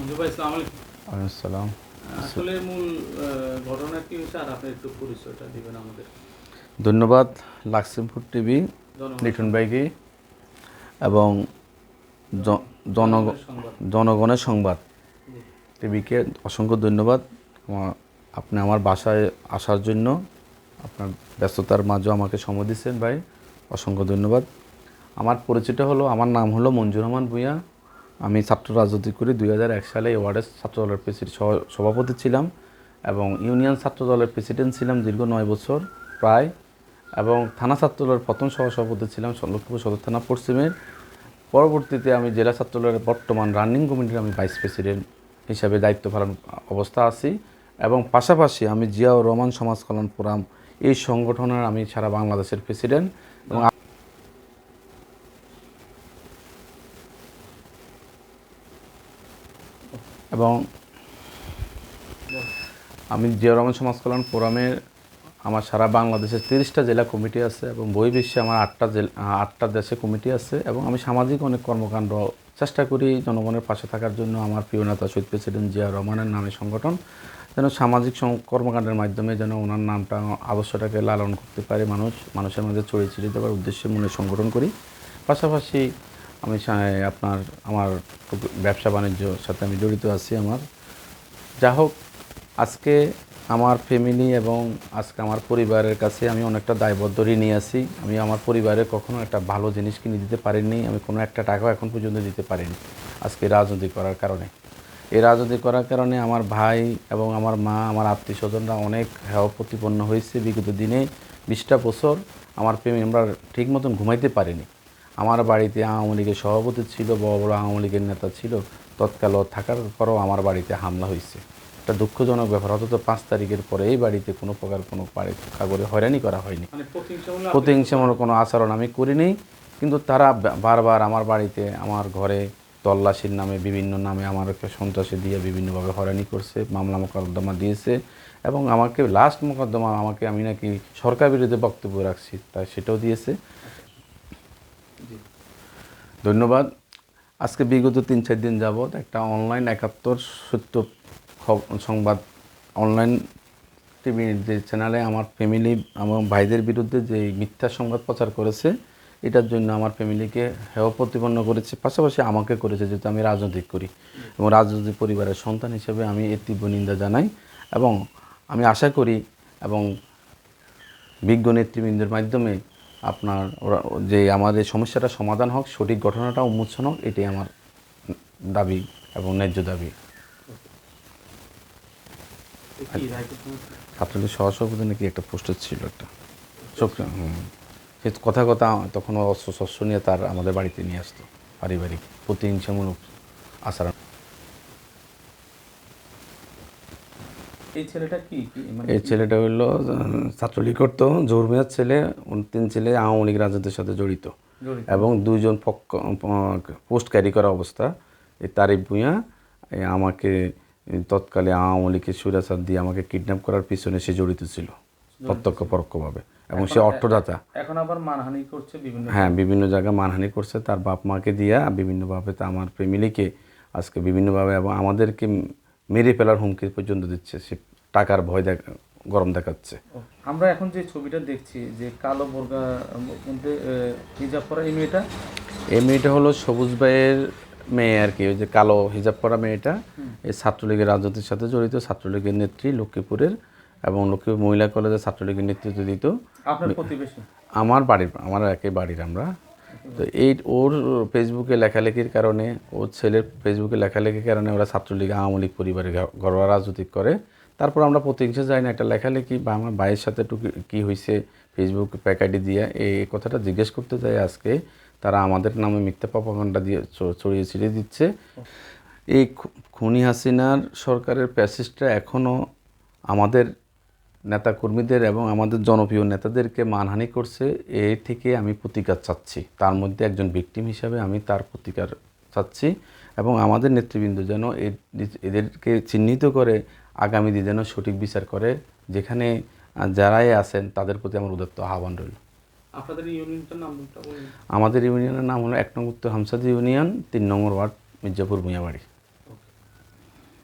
মঞ্জু ভাই ইসলাম আলাইকুম। আসসালাম। আসলে মূল ঘটনা কি হয়েছে? আর আপনি একটু পরিচয়টা দিবেন আমাদের। ধন্যবাদ লাক্সিমপুর টিভি লিটন ভাইকে। এবং জনগণের সংবাদ। টিভিকে অসংখ্য ধন্যবাদ। আপনি আমার বাসায় আসার জন্য আপনার ব্যস্ততার মাঝেও আমাকে সময় দিচ্ছেন ভাই। অসংখ্য ধন্যবাদ। আমার পরিচয়টা হলো আমার নাম হলো মঞ্জুর রহমান ভূঁইয়া। আমি ছাত্র রাজনীতি করে দুই হাজার এক সালে ওয়ার্ডের ছাত্র দলের প্রেসিডেন্ট সভাপতি ছিলাম এবং ইউনিয়ন ছাত্র দলের প্রেসিডেন্ট ছিলাম দীর্ঘ নয় বছর প্রায় এবং থানা ছাত্র দলের প্রথম সহসভাপতি ছিলাম লক্ষ্মীপুর সদর থানা পশ্চিমের। পরবর্তীতে আমি জেলা ছাত্র দলের বর্তমান রানিং কমিটির আমি ভাইস প্রেসিডেন্ট হিসাবে দায়িত্ব পালন অবস্থা আছি এবং পাশাপাশি আমি জিয়াউর রহমান সমাজ কল্যাণ ফোরাম এই সংগঠনের আমি সারা বাংলাদেশের প্রেসিডেন্ট এবং আ- এবং আমি জিয়াউর রহমান সমাজ কল্যাণ ফোরামের আমার সারা বাংলাদেশের তিরিশটা জেলা কমিটি আছে এবং বহির্বিশ্বে আমার আটটা জেলা, আটটা দেশে কমিটি আছে এবং আমি সামাজিক অনেক কর্মকাণ্ড চেষ্টা করি জনগণের পাশে থাকার জন্য আমার প্রিয় নেতা শহীদ প্রেসিডেন্ট জিয়া রহমানের নামে সংগঠন, যেন সামাজিক কর্মকাণ্ডের মাধ্যমে যেন ওনার নামটা, আদর্শটাকে লালন করতে পারে মানুষ, মানুষের মাঝে ছড়িয়ে ছিটিয়ে দেওয়ার উদ্দেশ্যে মনে সংগঠন করি। পাশাপাশি আমি আপনার, আমার ব্যবসা বাণিজ্যর সাথে আমি জড়িত আছি আমার। যা হোক, আজকে আমার ফ্যামিলি এবং আজকে আমার পরিবারের কাছে আমি অনেকটা দায়বদ্ধ ঋণী আছি। আমি আমার পরিবারে কখনো একটা ভালো জিনিস কিনে দিতে পারিনি। আমি কোনো একটা টাকাও এখন পর্যন্ত দিতে পারিনি আজকে রাজনীতি করার কারণে। এই রাজনীতি করার কারণে আমার ভাই এবং আমার মা, আমার আত্মীয় স্বজনরা অনেক হেয় প্রতিপন্ন হয়েছে বিগত দিনে। বিশটা বছর আমার প্রেমী আমরা ঠিক মতন ঘুমাইতে পারিনি। আমার বাড়িতে আওয়ামী লীগের সভাপতি ছিল বড় বড় আওয়ামী লীগের নেতা ছিল। তৎকাল থাকার পরেও আমার বাড়িতে হামলা হয়েছে। একটা দুঃখজনক ব্যাপার অথচ পাঁচ তারিখের পরে এই বাড়িতে কোনো প্রকার কোনো কাগরে হয়রানি করা হয়নি। মানে প্রতিহিংসামূলক কোনো আচরণ আমি করিনি কিন্তু তারা বারবার আমার বাড়িতে আমার ঘরে তল্লাশির নামে বিভিন্ন নামে আমাকে সন্ত্রাসী দিয়ে বিভিন্নভাবে হয়রানি করছে মামলা মোকদ্দমা দিয়েছে এবং আমাকে লাস্ট মোকদ্দমা আমাকে আমি নাকি সরকার বিরুদ্ধে বক্তব্য রাখছি তাই সেটাও দিয়েছে। ধন্যবাদ। আজকে বিগত তিন চার দিন যাবৎ একটা অনলাইন একাত্তর সত্য সংবাদ অনলাইন টিভি যে চ্যানেলে আমার ফ্যামিলি আমার ভাইদের বিরুদ্ধে যে মিথ্যা সংবাদ প্রচার করেছে, এটার জন্য আমার ফ্যামিলিকে হেয় প্রতিপন্ন করেছে, পাশাপাশি আমাকে করেছে যেহেতু আমি রাজনৈতিক করি এবং রাজনৈতিক পরিবারের সন্তান হিসেবে আমি এর তীব্র নিন্দা জানাই এবং আমি আশা করি এবং বিজ্ঞ নেতৃবৃন্দের মাধ্যমে আপনার ওরা- যে আমাদের সমস্যাটা সমাধান হোক সঠিক ঘটনাটা উন্মোচন হোক এটাই আমার দাবি এবং ন্যায্য দাবি। ছাত্রলীগ সহসভাপতি নাকি একটা পোস্টার ছিল একটা। সব সে কথা কথা তখন অস্ত্র শস্ত্র নিয়ে তার আমাদের বাড়িতে নিয়ে আসতো পারিবারিক প্রতিহিংসামূলক আচরণ। এই ছেলেটা কি? মানে এই ছেলেটা হইল ছাত্রলীগ করতো জোরমিয়ার ছেলে তিন ছেলে আওয়ামী লীগ রাজনীতির সাথে জড়িত। এবং দুইজন পক্ষ পোস্ট ক্যারি করা অবস্থা। এই তারিফ এই আমাকে তৎকালে আওয়ামী লীগের সুরাচার দিয়ে আমাকে কিডন্যাপ করার পিছনে সে জড়িত ছিল প্রত্যক্ষ পরোক্ষভাবে এবং সে অর্থদাতা। এখন আবার মানহানি করছে বিভিন্ন হ্যাঁ বিভিন্ন জায়গায় মানহানি করছে তার বাপ মাকে দিয়া বিভিন্নভাবে তা আমার ফ্যামিলিকে আজকে বিভিন্নভাবে এবং আমাদেরকে মেরে ফেলার হুমকি পর্যন্ত দিচ্ছে সে টাকার ভয় দেখ গরম দেখাচ্ছে। আমরা এখন যে ছবিটা দেখছি যে কালো বোরগা মধ্যে হিজাব পরা এই মেয়েটা? এই মেয়েটা হলো সবুজ ভাইয়ের মেয়ে আর কি ওই যে কালো হিজাব পরা মেয়েটা। এই ছাত্রলীগের রাজনীতির সাথে জড়িত ছাত্রলীগের নেত্রী লক্ষ্মীপুরের এবং লক্ষ্মীপুর মহিলা কলেজে ছাত্রলীগের নেতৃত্ব দিত। আমার বাড়ির আমার একই বাড়ির আমরা। তো এই ওর ফেসবুকে লেখালেখির কারণে, ওর ছেলের ফেসবুকে লেখালেখির কারণে ওরা ছাত্রলীগ, আওয়ামী লীগ পরিবারে ঘরোয়া রাজনীতি করে। তারপর আমরা প্রতিহিংসা যাই না, একটা লেখালেখি বা আমার ভাইয়ের সাথে একটু কি- হয়েছে ফেসবুক প্যাকাইডি দিয়ে। এই কথাটা জিজ্ঞেস করতে যাই আজকে, তারা আমাদের নামে মিথ্যা পাপাগান্ডা দিয়ে ছড়িয়ে ছিটিয়ে দিচ্ছে। এই খুনি হাসিনার সরকারের প্যাসেজটা এখনও আমাদের নেতাকর্মীদের এবং আমাদের জনপ্রিয় নেতাদেরকে মানহানি করছে এ থেকে আমি প্রতিকার চাচ্ছি। তার মধ্যে একজন ভিকটিম হিসাবে আমি তার প্রতিকার চাচ্ছি এবং আমাদের নেতৃবৃন্দ যেন এ- এদেরকে চিহ্নিত করে আগামী দিনে যেন সঠিক বিচার করে যেখানে যারাই আছেন তাদের প্রতি আমার উদাত্ত আহ্বান রইল। আপনাদের ইউনিয়নটার বলুন? আমাদের ইউনিয়নের নাম হলো এক নং উত্তর হামসাদ ইউনিয়ন তিন নম্বর ওয়ার্ড মির্জাপুর ভূঁইয়াবাড়ি।